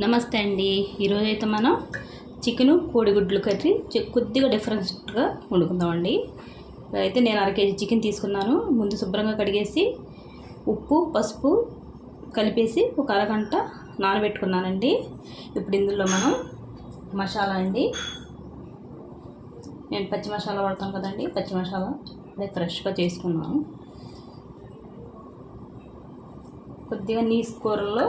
నమస్తే అండి. ఈరోజు అయితే మనం చికెను కోడిగుడ్లు కర్రీ కొద్దిగా డిఫరెంట్గా వండుకుందామండి. అయితే నేను అర కేజీ చికెన్ తీసుకున్నాను. ముందు శుభ్రంగా కడిగేసి ఉప్పు పసుపు కలిపేసి ఒక అరగంట నానబెట్టుకున్నానండి. ఇప్పుడు ఇందులో మనం మసాలా అండి. నేను పచ్చి మసాలా వాడతాను కదండి. పచ్చి మసాలా అదే ఫ్రెష్గా చేసుకున్నాను. కొద్దిగా నీసు కూరల్లో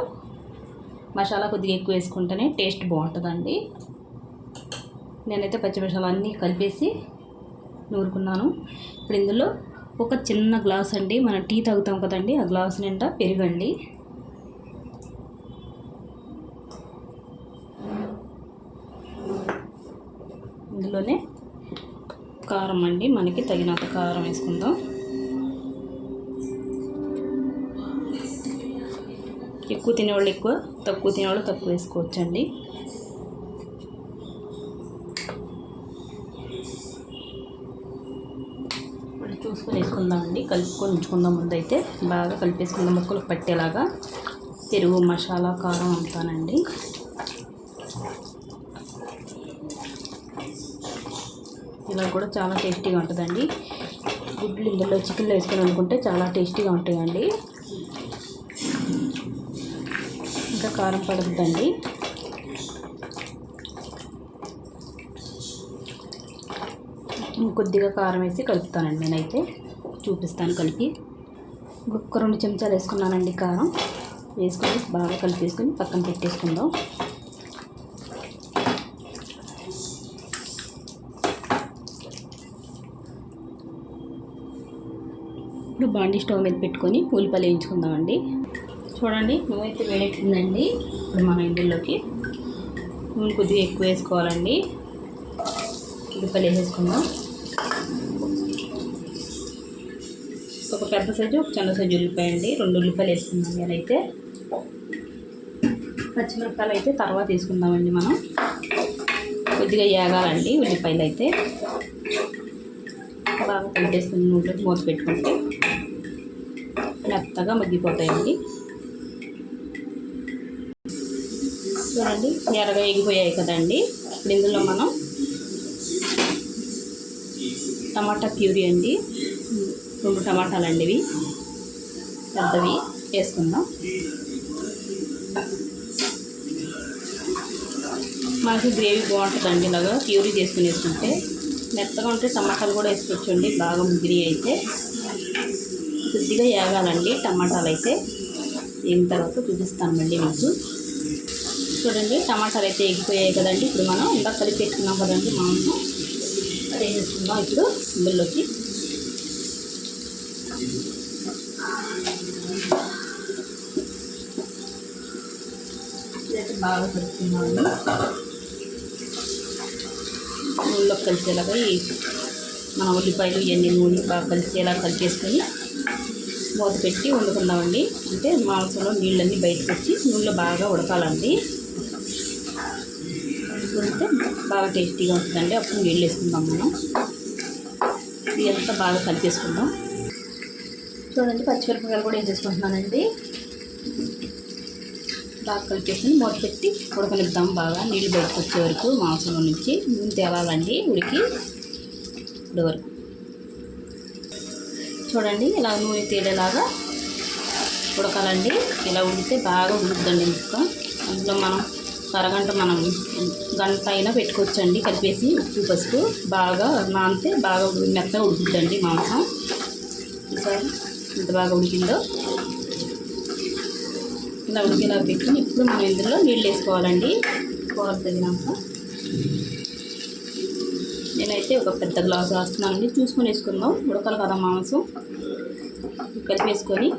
మసాలా కొద్దిగా ఎక్కువ వేసుకుంటేనే టేస్ట్ బాగుంటుందండి. నేనైతే పచ్చి మసాలా అన్నీ కలిపేసి నూరుకున్నాను. ఇప్పుడు ఇందులో ఒక చిన్న గ్లాస్ అండి మనం టీ తాగుతాం కదండి ఆ గ్లాస్ నిండా పెరుగండి. ఇందులోనే కారం అండి మనకి తగినంత కారం వేసుకుందాం. ఎక్కువ తినేవాళ్ళు ఎక్కువ తక్కువ తినేవాళ్ళు తక్కువ వేసుకోవచ్చండి. ఇప్పుడు చూసుకొని వేసుకుందామండి. కలుపుకొని ఉంచుకుందాం ముందు అయితే బాగా కలిపేసుకుందాం ముక్కలకు పట్టేలాగా. పెరుగు మసాలా కారం అంతానండి. ఇలా కూడా చాలా టేస్టీగా ఉంటుందండి. గుడ్లు ఇందులో చికెన్లో వేసుకొని అనుకుంటే చాలా టేస్టీగా ఉంటాయండి. ఇంకా కారం పడుతుందండి కొద్దిగా కారం వేసి కలుపుతానండి నేనైతే. చూపిస్తాను కలిపి. ఒక రెండు చెంచాలు వేసుకున్నానండి కారం. వేసుకొని బాగా కలిపేసుకొని పక్కన పెట్టేసుకుందాం. ఇప్పుడు బాండీ స్టవ్ మీద పెట్టుకొని ఉల్లిపాయలు వేయించుకుందామండి. చూడండి నూనె అయితే వేడెక్కిందండి. ఇప్పుడు మనం ఇందులోకి నూనె కొద్దిగా ఎక్కువ వేసుకోవాలండి. ఉల్లిపాయలు వేసేసుకుందాం. ఒక పెద్ద సైజు ఒక చిన్న సైజు ఉల్లిపాయ అండి. రెండు ఉల్లిపాయలు వేసుకుందాం నేనైతే పచ్చిమిరపకాయలు అయితే తర్వాత వేసుకుందామండి మనం. కొద్దిగా ఏగాలండి ఉల్లిపాయలు అయితే. బాగా కలిపేసుకుని నూనెలో మూత పెట్టుకుంటే మెత్తగా మగ్గిపోతాయండి. చూడండి ఎర్రగా ఎగిపోయాయి కదండి. ఇప్పుడు ఇందులో మనం టమాటా ప్యూరీ అండి. రెండు టమాటాలు అండి ఇవి పెద్దవి వేసుకుందాం. మనకి గ్రేవీ బాగుంటుందండి ఇలాగా. ప్యూరీ చేసుకుని వేసుకుంటే మెత్తగా ఉంటే టమాటాలు కూడా వేసుకోవచ్చండి. బాగా ముగ్గిరి అయితే. కొద్దిగా ఏగాలండి టమాటాలు అయితే. దీని తర్వాత చూపిస్తాను మళ్ళీ మీకు చూడండి టమాటాలు అయితే ఎగిపోయాయి కదండి. ఇప్పుడు మనం ఇంకా కలిపి పెట్టుకున్నాం కదండి మాంసం. అది వేసేసుకుందాం ఇప్పుడు? ఇందులోకి ఇదైతే బాగా కలుపుకున్నాము నూనెలో కలిసేలాగా ఈ మన ఉల్లిపాయలు ఇవన్నీ నూనె బాగా కలిసేలా కలిపేసుకొని మూత పెట్టి వండుకుందామండి. అంటే మాంసంలో నీళ్ళన్నీ బయటకు వచ్చి నూనెలో బాగా ఉడకాలండి. వేసుకుంటే బాగా టేస్టీగా ఉంటుందండి అప్పుడు నీళ్ళు వేసుకుందాం మనం. ఇదంతా బాగా కలిపేసుకుందాం చూడండి పచ్చిమిరపకాయలు కూడా వేసేసుకుంటున్నానండి. బాగా కలిపేసుకుని మూత పెట్టి ఉడకనిద్దాం బాగా. నీళ్ళు బయటకు వచ్చే వరకు మాంసం నుంచి. నూనె తేవాలండి ఉడికి. ఇప్పుడు వరకు. చూడండి ఇలా నూనె తేలేలాగా ఉడకాలండి. ఇలా ఉడితే బాగా ఉడుకుద్దండి ముక్క అందులో మనం అరగంట మనం గంట అయినా పెట్టుకోవచ్చండి. కలిపేసి ఉప్పు పసుపు బాగా నానితే బాగా మెత్తగా ఉడుకుద్దండి మాంసం. ఈసారి ఎంత బాగా ఉడికిందో. ఇలా ఉడికేలా పెట్టుకుని ఇప్పుడు మనం ఇందులో నీళ్ళు వేసుకోవాలండి. కూర తగినాక నేనైతే ఒక పెద్ద గ్లాస్ వేస్తున్నానండి చూసుకొని వేసుకుందాం. ఉడకాలి కదా మాంసం. కలిపేసుకొని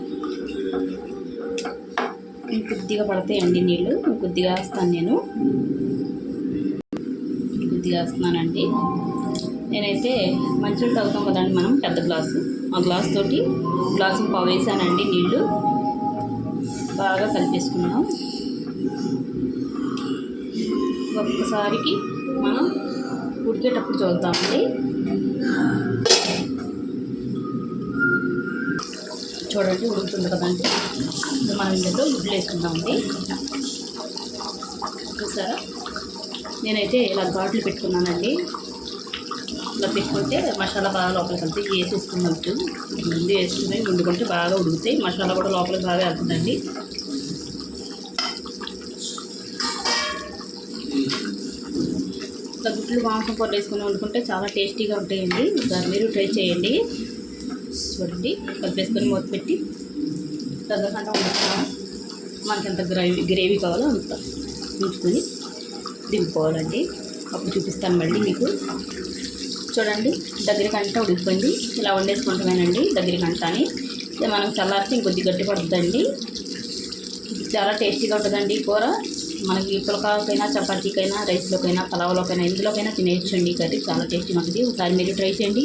కొద్దిగా పడతాయండి నీళ్ళు. కొద్దిగా వేస్తాను నేను. కొద్దిగా వేస్తున్నానండి. నేనైతే మంచినీళ్ళు తాగుతాం కదండి మనం పెద్ద గ్లాసు. ఆ గ్లాస్ తోటి గ్లాసు పావు వేసానండి నీళ్ళు. బాగా కలిపేసుకున్నాం ఒక్కసారికి మనం ఉడికేటప్పుడు చూద్దామండి చూడండి ఉడుకుతుంది కదండి ఇప్పుడు మనం ఇందులో గుడ్లు వేసుకుందామండి చూసారా? నేనైతే ఇలా ఘాట్లు పెట్టుకున్నానండి. ఇలా పెట్టుకుంటే మసాలా బాగా లోపలికి వెళ్తాయి వేసేసుకున్నట్టు ముందు వేసుకుని వండుకుంటే బాగా ఉడుకుతాయి మసాలా కూడా లోపలికి బాగా వెళ్తుందండి. ఇట్లా గుడ్లు మాంసం కూర వేసుకుని వండుకుంటే చాలా టేస్టీగా ఉంటాయండి. దాన్ని మీరు ట్రై చేయండి. చూడండి. కలిపేసుకొని మూత పెట్టి తగ్గకుండా వండుకున్నాము మనకి ఎంత గ్రేవీ గ్రేవీ కావాలో అంత ఉంచుకొని దింపుకోవాలండి. అప్పుడు చూపిస్తాను మళ్ళీ మీకు. చూడండి దగ్గరికి అంతా ఉడికిపోయింది. ఇలా వండేసుకుంటామేనండి దగ్గరికి అని ఇది మనం చల్లారితే ఇంకొద్ది గట్టి పడుతుందండి. చాలా టేస్టీగా ఉంటుందండి కూర. మనకి పులకాకైనా చపాతీకైనా రైస్లోకైనా పలావ్లోకైనా ఎందులోకైనా తినేయచ్చండి. అండి కర్రీ చాలా టేస్టీగా ఉంటుంది ఒకసారి మీరు ట్రై చేయండి.